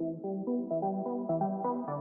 thank you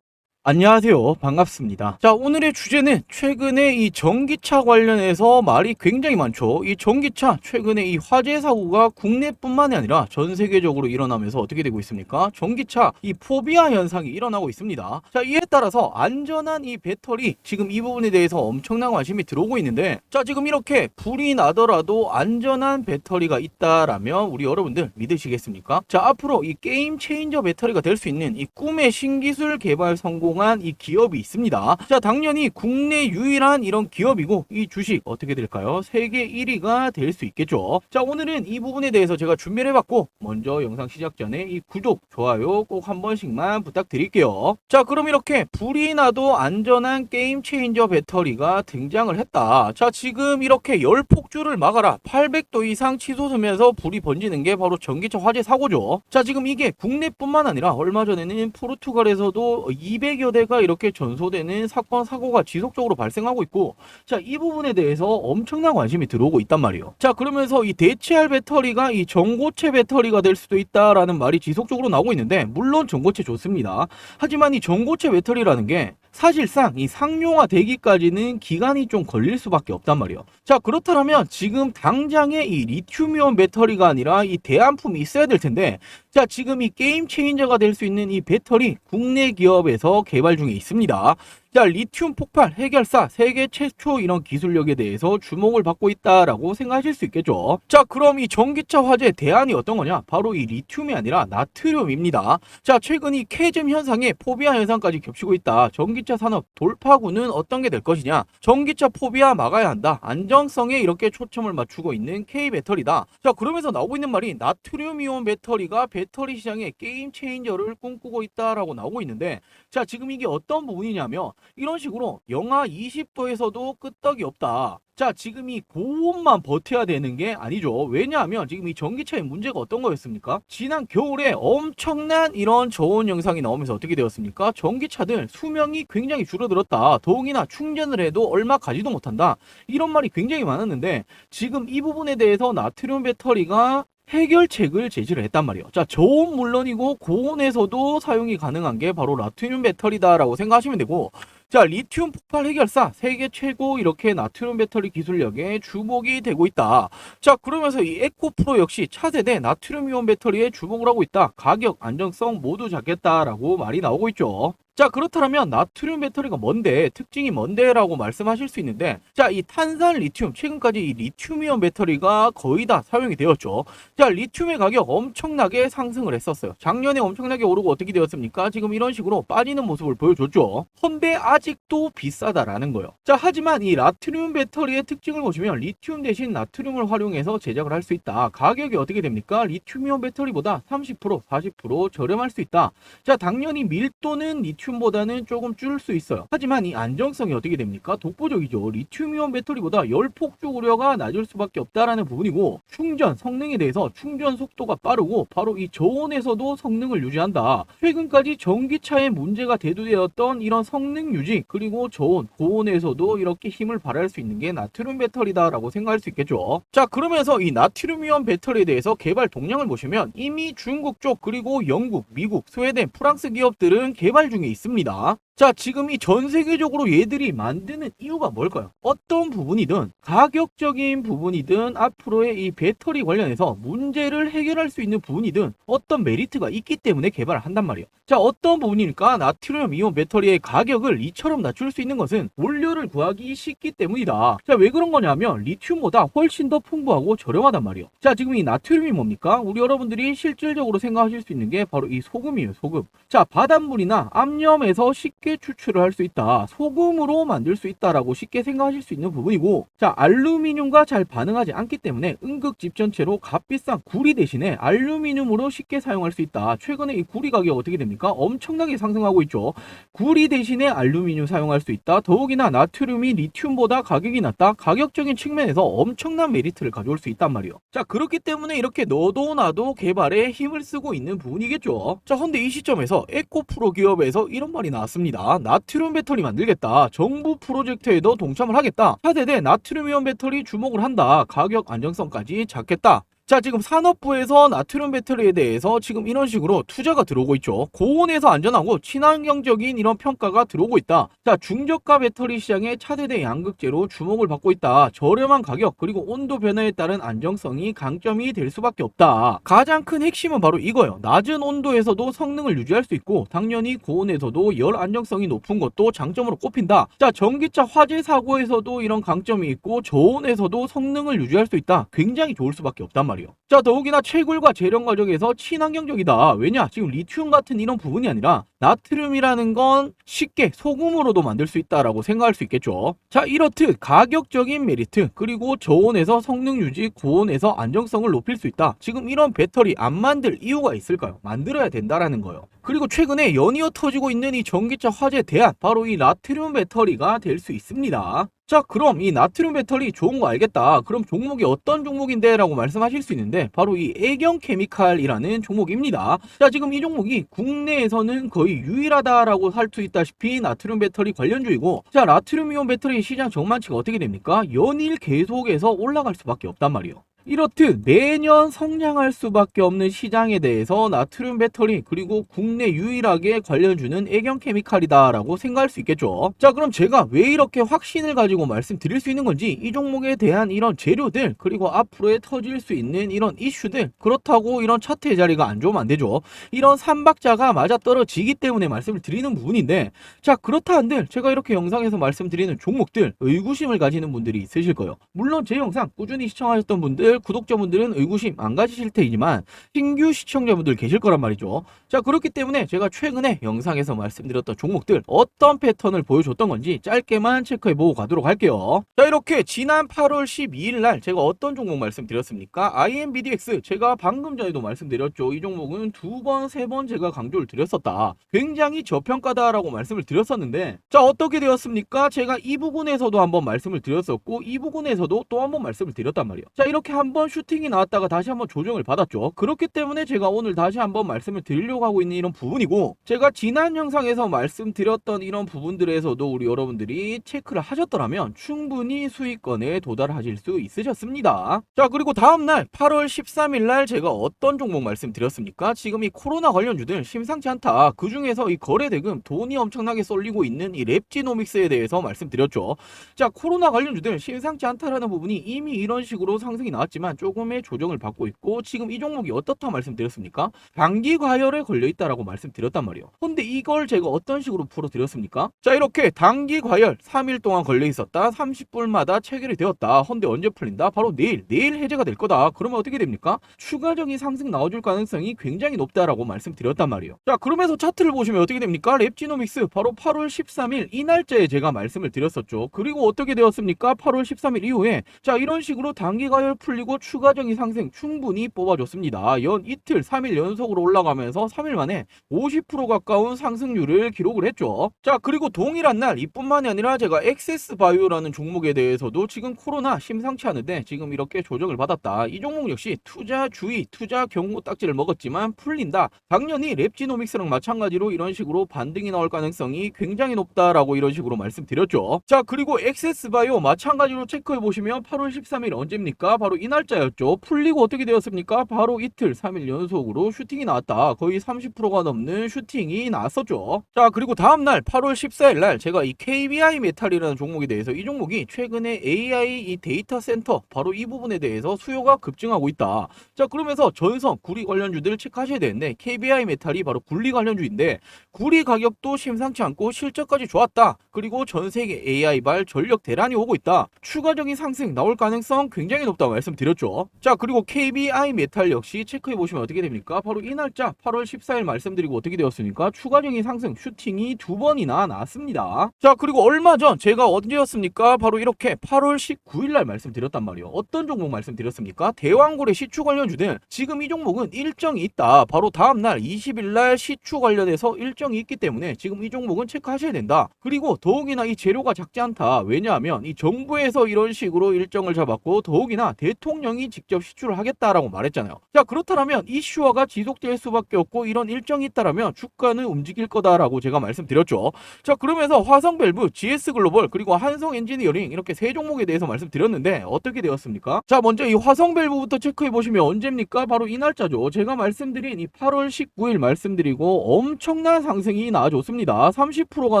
안녕하세요. 반갑습니다. 자, 오늘의 주제는 최근에 이 전기차 관련해서 말이 굉장히 많죠. 이 전기차, 최근에 이 화재 사고가 국내뿐만이 아니라 전 세계적으로 일어나면서 어떻게 되고 있습니까? 전기차, 이 포비아 현상이 일어나고 있습니다. 자, 이에 따라서 안전한 이 배터리, 지금 이 부분에 대해서 엄청난 관심이 들어오고 있는데, 자, 지금 이렇게 불이 나더라도 안전한 배터리가 있다라면 우리 여러분들 믿으시겠습니까? 자, 앞으로 이 게임 체인저 배터리가 될 수 있는 이 꿈의 신기술 개발 성공 한이 기업이 있습니다. 자, 당연히 국내 유일한 이런 기업이고 이 주식 어떻게 될까요? 세계 1위가 될 수 있겠죠. 자, 오늘은 이 부분에 대해서 제가 준비를 해봤고 먼저 영상 시작 전에 이 구독, 좋아요 꼭 한 번씩만 부탁드릴게요. 자, 그럼 이렇게 불이 나도 안전한 게임 체인저 배터리가 등장을 했다. 자, 지금 이렇게 열 폭주를 막아라. 800도 이상 치솟으면서 불이 번지는 게 바로 전기차 화재 사고죠. 자, 지금 이게 국내뿐만 아니라 얼마 전에는 포르투갈에서도 200여 대가 이렇게 전소되는 사건 사고가 지속적으로 발생하고 있고 자, 이 부분에 대해서 엄청난 관심이 들어오고 있단 말이에요. 자, 그러면서 이 대체할 배터리가 이 전고체 배터리가 될 수도 있다라는 말이 지속적으로 나오고 있는데 물론 전고체 좋습니다. 하지만 이 전고체 배터리라는 게 사실상 이 상용화 되기까지는 기간이 좀 걸릴 수밖에 없단 말이에요. 자, 그렇다면 지금 당장에 이 리튬이온 배터리가 아니라 이 대안품이 있어야 될 텐데 자, 지금 이 게임 체인저가 될 수 있는 이 배터리 국내 기업에서 개발 중에 있습니다. 자, 리튬 폭발 해결사 세계 최초 이런 기술력에 대해서 주목을 받고 있다라고 생각하실 수 있겠죠. 자, 그럼 이 전기차 화재 대안이 어떤 거냐? 바로 이 리튬이 아니라 나트륨입니다. 자, 최근 이 캐즘 현상에 포비아 현상까지 겹치고 있다. 전기차 산업 돌파구는 어떤 게 될 것이냐? 전기차 포비아 막아야 한다. 안정성에 이렇게 초점을 맞추고 있는 K 배터리다. 자, 그러면서 나오고 있는 말이 나트륨 이온 배터리가 배터리 시장에 게임 체인저를 꿈꾸고 있다라고 나오고 있는데 자, 지금 이게 어떤 부분이냐면 이런 식으로 영하 20도에서도 끄떡이 없다. 자, 지금 이 고온만 버텨야 되는 게 아니죠. 왜냐하면 지금 이 전기차의 문제가 어떤 거였습니까? 지난 겨울에 엄청난 이런 저온 영상이 나오면서 어떻게 되었습니까? 전기차들 수명이 굉장히 줄어들었다. 더욱이나 충전을 해도 얼마 가지도 못한다. 이런 말이 굉장히 많았는데 지금 이 부분에 대해서 나트륨 배터리가 해결책을 제시를 했단 말이에요. 자, 저온 물론이고 고온에서도 사용이 가능한 게 바로 나트륨 배터리다라고 생각하시면 되고 자, 리튬 폭발 해결사 세계 최고 이렇게 나트륨 배터리 기술력에 주목이 되고 있다. 자, 그러면서 이 에코 프로 역시 차세대 나트륨 이온 배터리에 주목을 하고 있다. 가격, 안정성 모두 잡겠다라고 말이 나오고 있죠. 자, 그렇다면 나트륨 배터리가 뭔데, 특징이 뭔데라고 말씀하실 수 있는데, 자, 이 탄산 리튬, 최근까지 이 리튬이온 배터리가 거의 다 사용이 되었죠. 자, 리튬의 가격 엄청나게 상승을 했었어요. 작년에 엄청나게 오르고 어떻게 되었습니까? 지금 이런 식으로 빠지는 모습을 보여줬죠. 헌데 아직도 비싸다라는 거예요. 자, 하지만 이 나트륨 배터리의 특징을 보시면 리튬 대신 나트륨을 활용해서 제작을 할 수 있다. 가격이 어떻게 됩니까? 리튬이온 배터리보다 30%, 40% 저렴할 수 있다. 자, 당연히 밀도는 리튬 보다는 조금 줄수 있어요. 하지만 이 안정성이 어떻게 됩니까? 독보적이죠. 리튬이온 배터리보다 열 폭주 우려가 낮을 수밖에 없다라는 부분이고 충전 성능에 대해서 충전 속도가 빠르고 바로 이 저온에서도 성능을 유지한다. 최근까지 전기차에 문제가 대두되었던 이런 성능 유지 그리고 저온 고온에서도 이렇게 힘을 발휘할 수 있는 게 나트륨 배터리다라고 생각할 수 있겠죠. 자 그러면서 이 나트륨이온 배터리에 대해서 개발 동량을 보시면 이미 중국 쪽 그리고 영국, 미국, 스웨덴, 프랑스 기업들은 개발 중에 있습니다. 자, 지금 이 전 세계적으로 얘들이 만드는 이유가 뭘까요? 어떤 부분이든 가격적인 부분이든 앞으로의 이 배터리 관련해서 문제를 해결할 수 있는 부분이든 어떤 메리트가 있기 때문에 개발을 한단 말이에요. 자, 어떤 부분일까? 나트륨 이온 배터리의 가격을 이처럼 낮출 수 있는 것은 원료를 구하기 쉽기 때문이다. 자, 왜 그런 거냐면 리튬보다 훨씬 더 풍부하고 저렴하단 말이에요. 자, 지금 이 나트륨이 뭡니까? 우리 여러분들이 실질적으로 생각하실 수 있는 게 바로 이 소금이에요, 소금. 자, 바닷물이나 암염에서 쉽게 추출을 할 수 있다. 소금으로 만들 수 있다라고 쉽게 생각하실 수 있는 부분이고, 자, 알루미늄과 잘 반응하지 않기 때문에 응급 집전체로 값비싼 구리 대신에 알루미늄으로 쉽게 사용할 수 있다. 최근에 이 구리 가격 어떻게 됩니까? 엄청나게 상승하고 있죠. 구리 대신에 알루미늄 사용할 수 있다. 더욱이나 나트륨이 리튬보다 가격이 낮다. 가격적인 측면에서 엄청난 메리트를 가져올 수 있단 말이에요. 자, 그렇기 때문에 이렇게 너도 나도 개발에 힘을 쓰고 있는 부분이겠죠. 자, 근데 이 시점에서 에코프로 기업에서 이런 말이 나왔습니다. 있습니다. 나트륨 배터리 만들겠다. 정부 프로젝트에도 동참을 하겠다. 차세대 나트륨이온 배터리 주목을 한다. 가격 안정성까지 잡겠다. 자, 지금 산업부에서 나트륨 배터리에 대해서 지금 이런 식으로 투자가 들어오고 있죠. 고온에서 안전하고 친환경적인 이런 평가가 들어오고 있다. 자, 중저가 배터리 시장의 차세대 양극재로 주목을 받고 있다. 저렴한 가격 그리고 온도 변화에 따른 안정성이 강점이 될 수밖에 없다. 가장 큰 핵심은 바로 이거예요. 낮은 온도에서도 성능을 유지할 수 있고 당연히 고온에서도 열 안정성이 높은 것도 장점으로 꼽힌다. 자, 전기차 화재 사고에서도 이런 강점이 있고 저온에서도 성능을 유지할 수 있다. 굉장히 좋을 수밖에 없단 말이에요. 자, 더욱이나 채굴과 재련 과정에서 친환경적이다. 왜냐? 지금 리튬 같은 이런 부분이 아니라 나트륨이라는 건 쉽게 소금으로도 만들 수 있다라고 생각할 수 있겠죠. 자, 이렇듯 가격적인 메리트 그리고 저온에서 성능 유지, 고온에서 안정성을 높일 수 있다. 지금 이런 배터리 안 만들 이유가 있을까요? 만들어야 된다라는 거예요. 그리고 최근에 연이어 터지고 있는 이 전기차 화재 대안 바로 이 나트륨 배터리가 될 수 있습니다. 자 그럼 이 나트륨 배터리 좋은 거 알겠다 그럼 종목이 어떤 종목인데 라고 말씀하실 수 있는데 바로 이 애경 케미칼이라는 종목입니다 자 지금 이 종목이 국내에서는 거의 유일하다라고 할 수 있다시피 나트륨 배터리 관련주이고 자 나트륨 이온 배터리 시장 전망치가 어떻게 됩니까? 연일 계속해서 올라갈 수밖에 없단 말이에요 이렇듯 매년 성장할 수밖에 없는 시장에 대해서 나트륨 배터리 그리고 국내 유일하게 관련주는 애경 케미칼이다라고 생각할 수 있겠죠. 자 그럼 제가 왜 이렇게 확신을 가지고 말씀드릴 수 있는 건지 이 종목에 대한 이런 재료들 그리고 앞으로에 터질 수 있는 이런 이슈들 그렇다고 이런 차트의 자리가 안 좋으면 안 되죠. 이런 삼박자가 맞아 떨어지기 때문에 말씀을 드리는 부분인데 자 그렇다 한들 제가 이렇게 영상에서 말씀드리는 종목들 의구심을 가지는 분들이 있으실 거예요. 물론 제 영상 꾸준히 시청하셨던 분들 구독자분들은 의구심 안 가지실 테이지만 신규 시청자분들 계실 거란 말이죠. 자 그렇기 때문에 제가 최근에 영상에서 말씀드렸던 종목들 어떤 패턴을 보여줬던 건지 짧게만 체크해보고 가도록 할게요. 자 이렇게 지난 8월 12일 날 제가 어떤 종목 말씀드렸습니까? IMBDX 제가 방금 전에도 말씀드렸죠. 이 종목은 두 번, 세 번 제가 강조를 드렸었다. 굉장히 저평가다라고 말씀을 드렸었는데 자 어떻게 되었습니까? 제가 이 부분에서도 한번 말씀을 드렸었고 이 부분에서도 또 한번 말씀을 드렸단 말이에요. 자 이렇게 한번 슈팅이 나왔다가 다시 한번 조정을 받았죠. 그렇기 때문에 제가 오늘 다시 한번 말씀을 드리려고 하고 있는 이런 부분이고 제가 지난 영상에서 말씀드렸던 이런 부분들에서도 우리 여러분들이 체크를 하셨더라면 충분히 수익권에 도달하실 수 있으셨습니다. 자 그리고 다음날 8월 13일 날 제가 어떤 종목 말씀드렸습니까? 지금 이 코로나 관련주들 심상치 않다. 그 중에서 이 거래 대금 돈이 엄청나게 쏠리고 있는 이 랩지노믹스에 대해서 말씀드렸죠. 자 코로나 관련주들 심상치 않다라는 부분이 이미 이런 식으로 상승이 나왔 지만 조금의 조정을 받고 있고 지금 이 종목이 어떻다 말씀드렸습니까? 단기 과열에 걸려 있다라고 말씀드렸단 말이에요. 근데 이걸 제가 어떤 식으로 풀어드렸습니까? 자 이렇게 단기 과열 3일 동안 걸려 있었다. 30분마다 체결이 되었다. 헌데 언제 풀린다? 바로 내일. 내일 해제가 될 거다. 그러면 어떻게 됩니까? 추가적인 상승 나와줄 가능성이 굉장히 높다라고 말씀드렸단 말이에요. 자 그러면서 차트를 보시면 어떻게 됩니까? 랩지노믹스 바로 8월 13일 이 날짜에 제가 말씀을 드렸었죠. 그리고 어떻게 되었습니까? 8월 13일 이후에 자 이런 식으로 단기 과열 풀 리고 추가적인 상승 충분히 뽑아줬습니다. 연 이틀 3일 연속으로 올라가면서 3일 만에 50% 가까운 상승률을 기록을 했죠. 자 그리고 동일한 날 이뿐만이 아니라 제가 엑세스 바이오라는 종목에 대해서도 지금 코로나 심상치 않은데 지금 이렇게 조정을 받았다. 이 종목 역시 투자 주의, 투자 경고 딱지를 먹었지만 풀린다. 당연히 랩지노믹스랑 마찬가지로 이런 식으로 반등이 나올 가능성이 굉장히 높다라고 이런 식으로 말씀드렸죠. 자 그리고 엑세스 바이오 마찬가지로 체크해 보시면 8월 13일 언제입니까? 바로 이 날짜였죠. 풀리고 어떻게 되었습니까? 바로 이틀 3일 연속으로 슈팅이 나왔다. 거의 30%가 넘는 슈팅이 나왔었죠. 자 그리고 다음날 8월 14일 날 제가 이 KBI 메탈이라는 종목에 대해서 이 종목이 최근에 AI 이 데이터 센터 바로 이 부분에 대해서 수요가 급증하고 있다. 자 그러면서 전성 구리 관련주들을 체크하셔야 되는데 KBI 메탈이 바로 구리 관련주인데 구리 가격도 심상치 않고 실적까지 좋았다. 그리고 전 세계 AI발 전력 대란이 오고 있다. 추가적인 상승 나올 가능성 굉장히 높다고 말씀드렸죠. 자 그리고 KBI 메탈 역시 체크해 보시면 어떻게 됩니까? 바로 이 날짜 8월 14일 말씀드리고 어떻게 되었습니까? 추가적인 상승 슈팅이 두 번이나 나왔습니다. 자 그리고 얼마 전 제가 언제였습니까? 바로 이렇게 8월 19일 날 말씀드렸단 말이에요. 어떤 종목 말씀드렸습니까? 대왕고래 시추 관련주들 지금 이 종목은 일정이 있다. 바로 다음날 20일 날 시추 관련해서 일정이 있기 때문에 지금 이 종목은 체크하셔야 된다. 그리고 더욱이나 이 재료가 작지 않다. 왜냐하면 이 정부에서 이런 식으로 일정을 잡았고 더욱이나 대통령 이 직접 시주를 하겠다라고 말했잖아요. 자 그렇다면 이슈화가 지속될 수밖에 없고 이런 일정이 있다라면 주가는 움직일 거다라고 제가 말씀드렸죠. 자 그러면서 화성밸브, GS글로벌 그리고 한성 엔지니어링 이렇게 세 종목에 대해서 말씀드렸는데 어떻게 되었습니까? 자 먼저 이 화성밸브부터 체크해 보시면 언제입니까? 바로 이 날짜죠. 제가 말씀드린 이 8월 19일 말씀드리고 엄청난 상승이 나와줬습니다. 30%가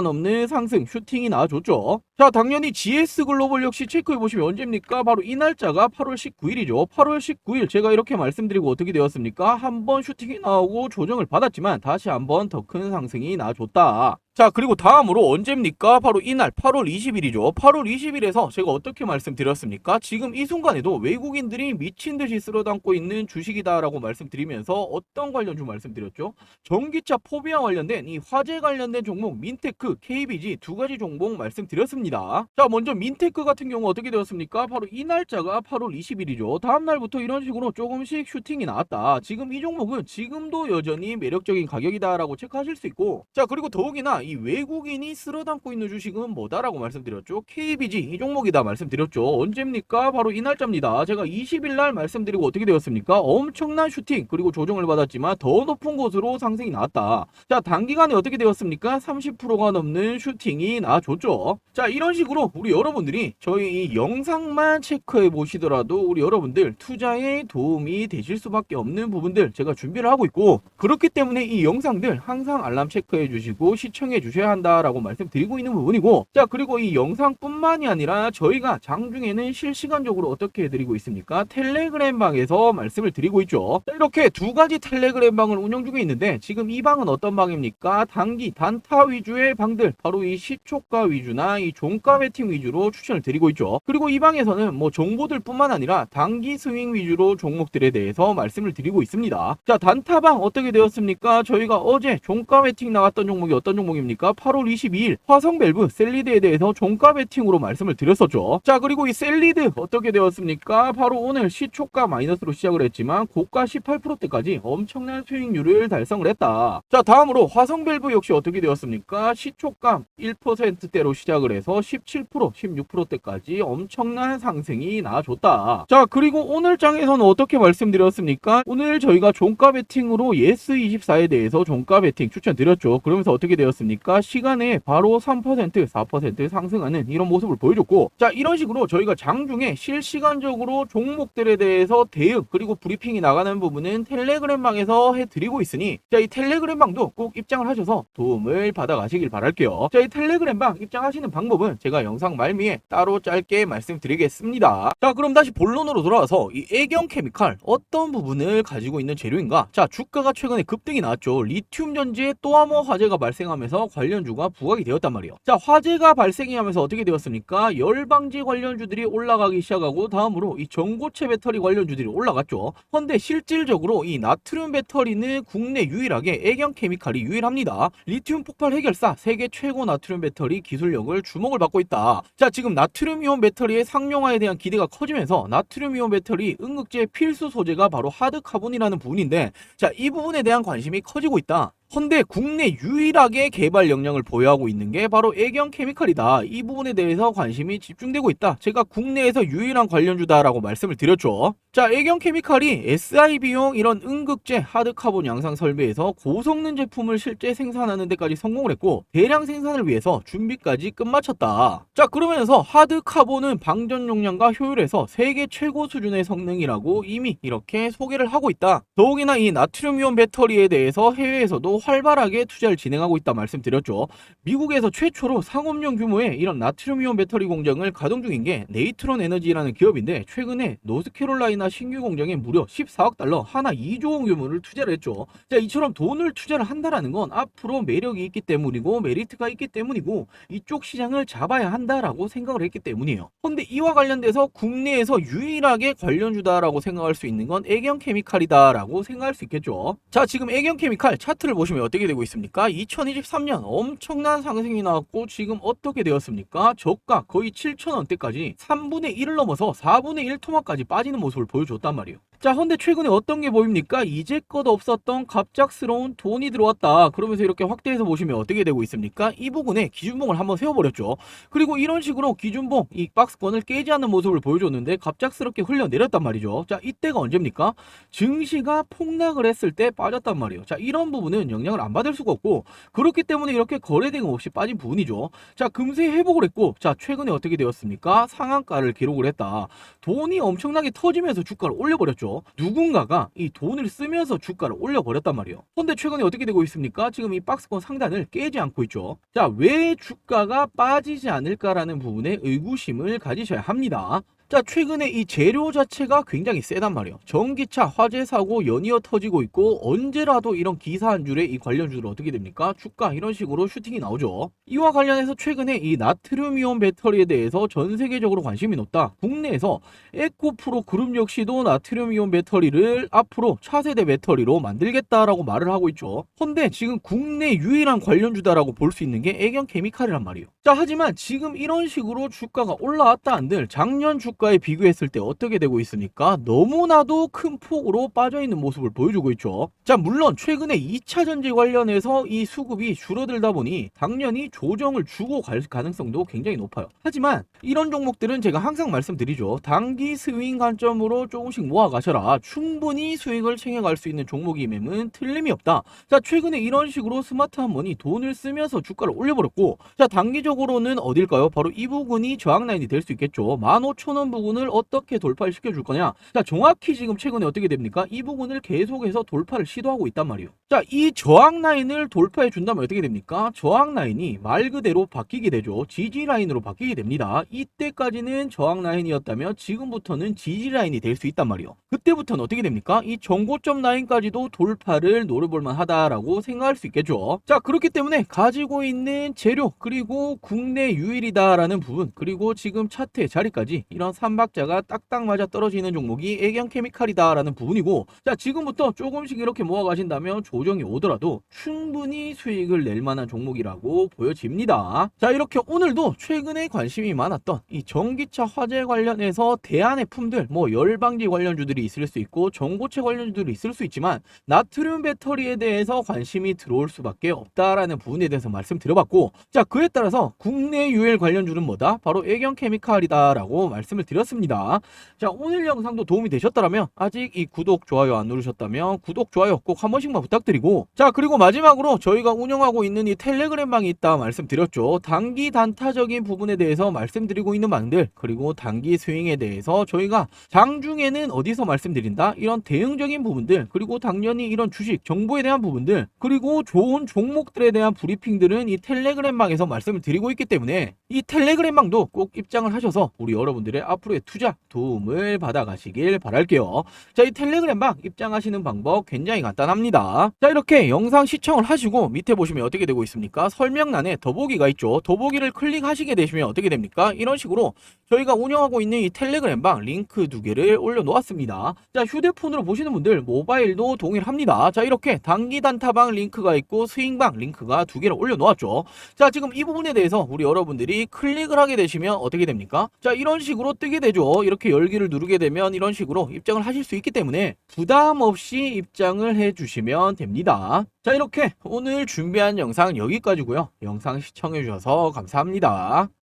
넘는 상승 슈팅이 나와줬죠. 자 당연히 GS글로벌 역시 체크해 보시면 언제입니까? 바로 이 날짜가 8월 19일 이죠. 8월 19일 제가 이렇게 말씀드리고 어떻게 되었습니까? 한번 슈팅이 나오고 조정을 받았지만 다시 한번 더 큰 상승이 나와줬다. 자 그리고 다음으로 언제입니까? 바로 이날 8월 20일이죠. 8월 20일에서 제가 어떻게 말씀드렸습니까? 지금 이 순간에도 외국인들이 미친 듯이 쓸어담고 있는 주식이다라고 말씀드리면서 어떤 관련주 말씀드렸죠? 전기차 포비아 관련된 이 화재 관련된 종목 민테크, KBG 두 가지 종목 말씀드렸습니다. 자 먼저 민테크 같은 경우 어떻게 되었습니까? 바로 이 날짜가 8월 20일이죠. 다음 날부터 이런 식으로 조금씩 슈팅이 나왔다. 지금 이 종목은 지금도 여전히 매력적인 가격이다라고 체크하실 수 있고 자 그리고 더욱이나 이 외국인이 쓸어담고 있는 주식은 뭐다라고 말씀드렸죠. KBG 이 종목이다 말씀드렸죠. 언제입니까? 바로 이 날짜입니다. 제가 20일 날 말씀드리고 어떻게 되었습니까? 엄청난 슈팅 그리고 조정을 받았지만 더 높은 곳으로 상승이 나왔다. 자 단기간에 어떻게 되었습니까? 30%가 넘는 슈팅이 나와줬죠. 자 이런 식으로 우리 여러분들이 저희 이 영상만 체크해 보시더라도 우리 여러분들 투자에 도움이 되실 수밖에 없는 부분들 제가 준비를 하고 있고 그렇기 때문에 이 영상들 항상 알람 체크해 주시고 시청해 주셔야 한다라고 말씀드리고 있는 부분이고 자 그리고 이 영상뿐만이 아니라 저희가 장중에는 실시간적으로 어떻게 해드리고 있습니까? 텔레그램 방에서 말씀을 드리고 있죠. 자, 이렇게 두 가지 텔레그램 방을 운영 중에 있는데 지금 이 방은 어떤 방입니까? 단기 단타 위주의 방들 바로 이 시초가 위주나 이 종가 베팅 위주로 추천을 드리고 있죠. 그리고 이 방에서는 뭐 정보들 뿐만 아니라 단기 스윙 위주로 종목들에 대해서 말씀을 드리고 있습니다. 자 단타방 어떻게 되었습니까? 저희가 어제 종가 베팅 나왔던 종목이 어떤 종목입니까 8월 22일 화성밸브 셀리드에 대해서 종가 베팅으로 말씀을 드렸었죠. 자 그리고 이 셀리드 어떻게 되었습니까? 바로 오늘 시초가 마이너스로 시작을 했지만 고가 18%대까지 엄청난 수익률을 달성을 했다. 자 다음으로 화성밸브 역시 어떻게 되었습니까? 시초가 1%대로 시작을 해서 17% 16%대까지 엄청난 상승이 나와줬다. 자 그리고 오늘 장에서는 어떻게 말씀드렸습니까? 오늘 저희가 종가 베팅으로 예스24에 대해서 종가 베팅 추천드렸죠. 그러면서 어떻게 되었습니까 시간에 바로 3% 4% 상승하는 이런 모습을 보여줬고 자 이런 식으로 저희가 장중에 실시간적으로 종목들에 대해서 대응 그리고 브리핑이 나가는 부분은 텔레그램방에서 해드리고 있으니 자 이 텔레그램방도 꼭 입장을 하셔서 도움을 받아 가시길 바랄게요. 자 이 텔레그램방 입장하시는 방법은 제가 영상 말미에 따로 짧게 말씀드리겠습니다. 자 그럼 다시 본론으로 돌아와서 이 애경 케미칼 어떤 부분을 가지고 있는 재료인가? 자 주가가 최근에 급등이 나왔죠. 리튬 전지에 또한번 화재가 발생하면서 관련주가 부각이 되었단 말이에요. 자 화재가 발생이 하면서 어떻게 되었습니까? 열방지 관련주들이 올라가기 시작하고 다음으로 이 전고체 배터리 관련주들이 올라갔죠. 헌데 실질적으로 이 나트륨 배터리는 국내 유일하게 애경 케미칼이 유일합니다. 리튬 폭발 해결사 세계 최고 나트륨 배터리 기술력을 주목을 받고 있다. 자 지금 나트륨 이온 배터리의 상용화에 대한 기대가 커지면서 나트륨 이온 배터리 응급제 필수 소재가 바로 하드 카본이라는 부분인데 자 이 부분에 대한 관심이 커지고 있다 헌데 국내 유일하게 개발 역량을 보유하고 있는 게 바로 애경 케미칼이다. 이 부분에 대해서 관심이 집중되고 있다. 제가 국내에서 유일한 관련주다라고 말씀을 드렸죠. 자, 애경 케미칼이 SIB용 이런 응급제 하드카본 양상 설비에서 고성능 제품을 실제 생산하는 데까지 성공을 했고 대량 생산을 위해서 준비까지 끝마쳤다. 자, 그러면서 하드카본은 방전 용량과 효율에서 세계 최고 수준의 성능이라고 이미 이렇게 소개를 하고 있다. 더욱이나 이 나트륨 이온 배터리에 대해서 해외에서도 활발하게 투자를 진행하고 있다 말씀드렸죠. 미국에서 최초로 상업용 규모의 이런 나트륨이온 배터리 공장을 가동 중인 게 네이트론 에너지라는 기업인데 최근에 노스캐롤라이나 신규 공장에 무려 14억 달러 하나 2조 원 규모를 투자를 했죠. 자 이처럼 돈을 투자를 한다라는 건 앞으로 매력이 있기 때문이고 메리트가 있기 때문이고 이쪽 시장을 잡아야 한다라고 생각을 했기 때문이에요. 근데 이와 관련돼서 국내에서 유일하게 관련주다라고 생각할 수 있는 건 애경 케미칼이다라고 생각할 수 있겠죠. 자 지금 애경 케미칼 차트를 보시면 어떻게 되고 있습니까? 2023년 엄청난 상승이 나왔고 지금 어떻게 되었습니까? 저가 거의 7,000원대까지 3분의 1을 넘어서 4분의 1 토막까지 빠지는 모습을 보여줬단 말이에요. 자, 헌데 최근에 어떤 게 보입니까? 이제껏 없었던 갑작스러운 돈이 들어왔다. 그러면서 이렇게 확대해서 보시면 어떻게 되고 있습니까? 이 부분에 기준봉을 한번 세워버렸죠. 그리고 이런 식으로 기준봉, 이 박스권을 깨지 않는 모습을 보여줬는데 갑작스럽게 흘려내렸단 말이죠. 자, 이때가 언제입니까? 증시가 폭락을 했을 때 빠졌단 말이에요. 자, 이런 부분은 영향을 안 받을 수가 없고 그렇기 때문에 이렇게 거래 대금 없이 빠진 부분이죠. 자, 금세 회복을 했고 자, 최근에 어떻게 되었습니까? 상한가를 기록을 했다. 돈이 엄청나게 터지면서 주가를 올려버렸죠. 누군가가 이 돈을 쓰면서 주가를 올려버렸단 말이에요. 근데 최근에 어떻게 되고 있습니까? 지금 이 박스권 상단을 깨지 않고 있죠. 자, 왜 주가가 빠지지 않을까라는 부분에 의구심을 가지셔야 합니다. 자, 최근에 이 재료 자체가 굉장히 세단 말이에요. 전기차 화재 사고 연이어 터지고 있고 언제라도 이런 기사 한 줄에 이 관련주들 어떻게 됩니까? 주가 이런 식으로 슈팅이 나오죠. 이와 관련해서 최근에 이 나트륨 이온 배터리에 대해서 전 세계적으로 관심이 높다. 국내에서 에코프로 그룹 역시도 나트륨 이온 배터리를 앞으로 차세대 배터리로 만들겠다라고 말을 하고 있죠. 헌데 지금 국내 유일한 관련주다라고 볼 수 있는 게 애경 케미칼이란 말이에요. 자, 하지만 지금 이런 식으로 주가가 올라왔다 한들 작년 주가 에 비교했을 때 어떻게 되고 있습니까? 너무나도 큰 폭으로 빠져 있는 모습을 보여주고 있죠. 자, 물론 최근에 2차 전지 관련해서 이 수급이 줄어들다 보니 당연히 조정을 주고 갈 가능성도 굉장히 높아요. 하지만 이런 종목들은 제가 항상 말씀드리죠. 단기 스윙 관점으로 조금씩 모아 가셔라. 충분히 수익을 챙겨갈 수 있는 종목임에는 틀림이 없다. 자, 최근에 이런 식으로 스마트 한번이 돈을 쓰면서 주가를 올려버렸고, 자, 단기적으로는 어딜까요? 바로 이 부분이 저항 라인이 될 수 있겠죠. 15,000원 부분을 어떻게 돌파를 시켜줄 거냐? 자, 정확히 지금 최근에 어떻게 됩니까? 이 부분을 계속해서 돌파를 시도하고 있단 말이에요. 자, 이 저항 라인을 돌파해 준다면 어떻게 됩니까? 저항 라인이 말 그대로 바뀌게 되죠. 지지 라인으로 바뀌게 됩니다. 이때까지는 저항 라인이었다면 지금부터는 지지 라인이 될 수 있단 말이에요. 그때부터는 어떻게 됩니까? 이 정고점 라인까지도 돌파를 노려볼 만하다라고 생각할 수 있겠죠. 자, 그렇기 때문에 가지고 있는 재료 그리고 국내 유일이다라는 부분 그리고 지금 차트의 자리까지 이런 삼박자가 딱딱 맞아 떨어지는 종목이 애경 케미칼이다라는 부분이고 자, 지금부터 조금씩 이렇게 모아 가신다면 조정이 오더라도 충분히 수익을 낼 만한 종목이라고 보여집니다. 자, 이렇게 오늘도 최근에 관심이 많았던 이 전기차 화재 관련해서 대안의 품들 뭐 열방지 관련주들이 있을 수 있고 전고체 관련주들이 있을 수 있지만 나트륨 배터리에 대해서 관심이 들어올 수밖에 없다라는 부분에 대해서 말씀드려봤고 자 그에 따라서 국내 유일 관련주는 뭐다? 바로 애경 케미칼이다라고 말씀을 드렸습니다. 자 오늘 영상도 도움이 되셨다면 아직 이 구독 좋아요 안 누르셨다면 구독 좋아요 꼭 한 번씩만 부탁드리고 자 그리고 마지막으로 저희가 운영하고 있는 이 텔레그램 방이 있다 말씀드렸죠. 단기 단타적인 부분에 대해서 말씀드리고 있는 방들 그리고 단기 스윙에 대해서 저희가 장중에는 어디서 말씀드린다 이런 대응적인 부분들 그리고 당연히 이런 주식 정보에 대한 부분들 그리고 좋은 종목들에 대한 브리핑들은 이 텔레그램 방에서 말씀을 드리고 있기 때문에 이 텔레그램 방도 꼭 입장을 하셔서 우리 여러분들의 앞으로의 투자 도움을 받아가시길 바랄게요. 자, 이 텔레그램 방 입장하시는 방법 굉장히 간단합니다. 자, 이렇게 영상 시청을 하시고 밑에 보시면 어떻게 되고 있습니까? 설명란에 더보기가 있죠. 더보기를 클릭하시게 되시면 어떻게 됩니까? 이런 식으로 저희가 운영하고 있는 이 텔레그램 방 링크 두 개를 올려놓았습니다. 자, 휴대폰으로 보시는 분들 모바일도 동일합니다. 자, 이렇게 단기 단타방 링크가 있고 스윙방 링크가 두 개를 올려놓았죠. 자, 지금 이 부분에 대해서 우리 여러분들이 클릭을 하게 되시면 어떻게 됩니까? 자, 이런 식으로 뜨게 되죠. 이렇게 열기를 누르게 되면 이런 식으로 입장을 하실 수 있기 때문에 부담 없이 입장을 해 주시면 됩니다. 자, 이렇게 오늘 준비한 영상 여기까지고요. 영상 시청해 주셔서 감사합니다.